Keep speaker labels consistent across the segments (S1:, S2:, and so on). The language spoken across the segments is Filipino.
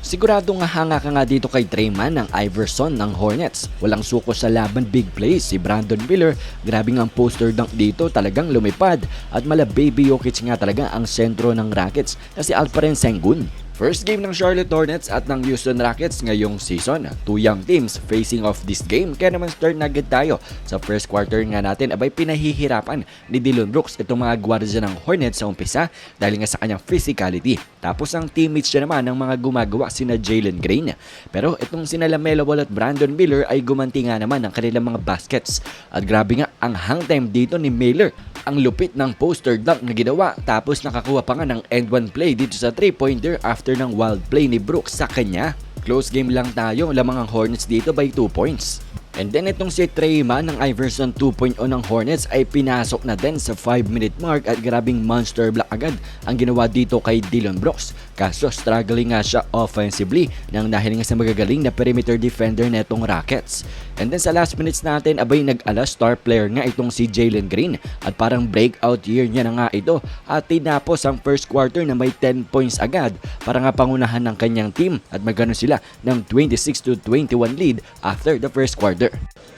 S1: Siguradong hanga ka nga dito kay Treyman ng Iverson ng Hornets. Walang suko sa laban big plays si Brandon Miller. Grabe nga ang poster dunk dito, talagang lumipad. At mala Baby Jokic nga talaga ang sentro ng Rockets na si Alperen Sengun. First game ng Charlotte Hornets at ng Houston Rockets ngayong season. Two young teams facing off this game. Kaya naman start na agad tayo. Sa first quarter nga natin, abay pinahihirapan ni Dillon Brooks itong mga gwardiya ng Hornets sa umpisa dahil nga sa kanyang physicality. Tapos ang teammates niya naman ng mga gumagawa sina Jalen Green. Pero itong sina Lamelo Ball at Brandon Miller ay gumanti nga naman ng kanilang mga baskets. At grabe nga ang hang time dito ni Miller. Ang lupit ng poster dunk na ginawa tapos nakakuha pa nga ng end one play dito sa 3-pointer after ng wild play ni Brooks sa kanya. Close game lang tayo, lamang ang Hornets dito by 2 points. And then itong si Treyman ng Iverson 2.0 ng Hornets ay pinasok na din sa 5 minute mark at grabing monster block agad ang ginawa dito kay Dillon Brooks. Kaso struggling nga siya offensively nang dahil nga sa magagaling na perimeter defender netong Rockets. And then sa last minutes natin abay nag-ala star player nga itong si Jalen Green at parang breakout year niya na nga ito at tinapos ang first quarter na may 10 points agad para nga pangunahan ng kanyang team at magano sila ng 26 to 21 lead after the first quarter.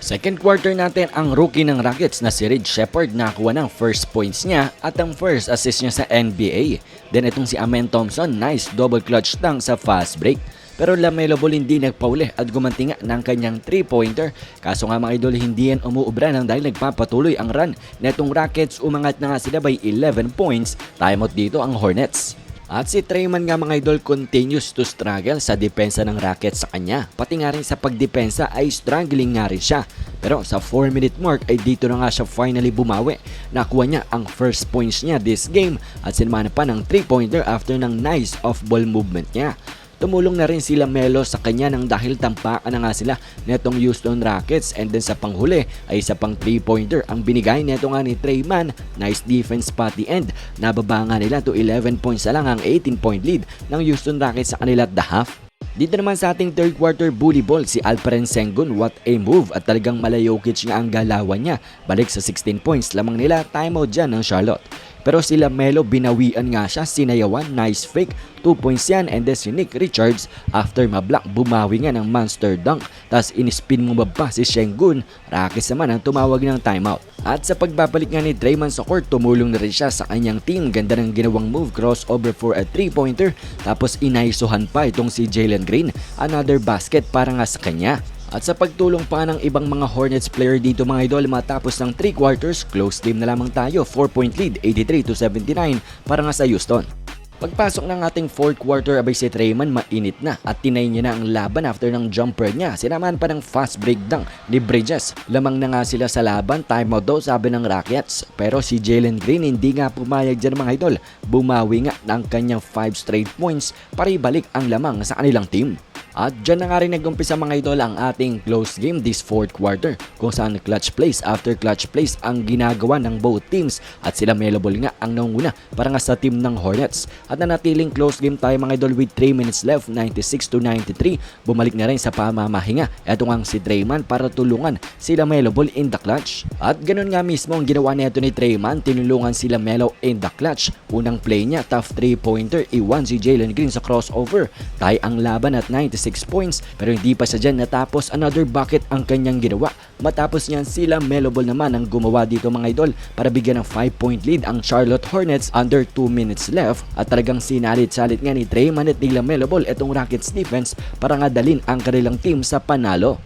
S1: Second quarter natin ang rookie ng Rockets na si Reed Shepard nakakuha ng first points niya at ang first assist niya sa NBA. Then itong si Amen Thompson, nice double clutch dunk sa fast break. Pero Lamelo Ball hindi nagpauli at gumanti ng kanyang 3-pointer. Kaso nga mga idol hindi yan umuubra nang dahil nagpapatuloy ang run. Netong Rockets umangat na nga sila by 11 points. Timeout dito ang Hornets. At si Treyman nga mga idol continues to struggle sa depensa ng Rockets sa kanya. Pati nga rin sa pagdepensa ay struggling nga rin siya. Pero sa 4 minute mark ay dito na nga siya finally bumawi. Nakuha niya ang first points niya this game at sinamana pa ng 3 pointer after ng nice off ball movement niya. Tumulong na rin sila Melo sa kanya nang dahil tampakan na nga sila netong Houston Rockets and then sa panghuli ay isa pang 3-pointer ang binigay neto nga ni Treyman. Nice defense pa the end. Nababa nga nila to 11 points na lang ang 18-point lead ng Houston Rockets sa kanila at the half. Dito naman sa ating third quarter bully ball si Alperen Sengun what a move at talagang malayokich nga ang galawan niya. Balik sa 16 points lamang nila timeout dyan ng Charlotte. Pero sila Melo binawian nga siya, sinayawan, nice fake, 2 points yan and then si Nick Richards after mablock bumawi nga ng monster dunk tas inispin mo pa si Shengun, Rockets naman ang tumawag ng timeout. At sa pagbabalik nga ni Draymond sa court, tumulong na rin siya sa kanyang team. Ganda ng ginawang move, crossover for a 3-pointer. Tapos inaisuhan pa itong si Jalen Green. Another basket para nga sa kanya. At sa pagtulong pa ng ibang mga Hornets player dito mga idol matapos ng 3 quarters, close game na lamang tayo, 4 point lead, 83 to 79 para nga sa Houston. Pagpasok ng ating fourth quarter, abay si Treyman mainit na at tinay niya na ang laban after ng jumper niya. Sinaman pa ng fast break dunk ni Bridges. Lamang na nga sila sa laban, timeout daw sabi ng Rockets. Pero si Jalen Green hindi nga pumayag dyan mga idol. Bumawi nga ng kanyang 5 straight points para ibalik ang lamang sa kanilang team. At dyan na nga rin nag-umpisa mga idol ang ating close game this fourth quarter kung saan clutch plays after clutch plays ang ginagawa ng both teams at sila Melo Ball nga ang nanguna para nga sa team ng Hornets. At nanatiling close game tayo mga idol with 3 minutes left, 96 to 93. Bumalik na rin sa pamamahinga. Ito nga si Treyman para tulungan sila Melo Ball in the clutch. At ganun nga mismo ang ginawa nito ni Treyman, tinulungan sila Melo in the clutch. Unang play niya, tough 3-pointer, iwan si Jalen Green sa crossover. Tay ang laban at 96 points pero hindi pa siya dyan natapos another bucket ang kanyang ginawa. Matapos niyan sila Melo Ball naman ang gumawa dito mga idol para bigyan ng 5 point lead ang Charlotte Hornets under 2 minutes left at talagang sinalit-salit nga ni Treyman at nila Melo Ball itong Rockets defense para nga dalin ang kanilang team sa panalo.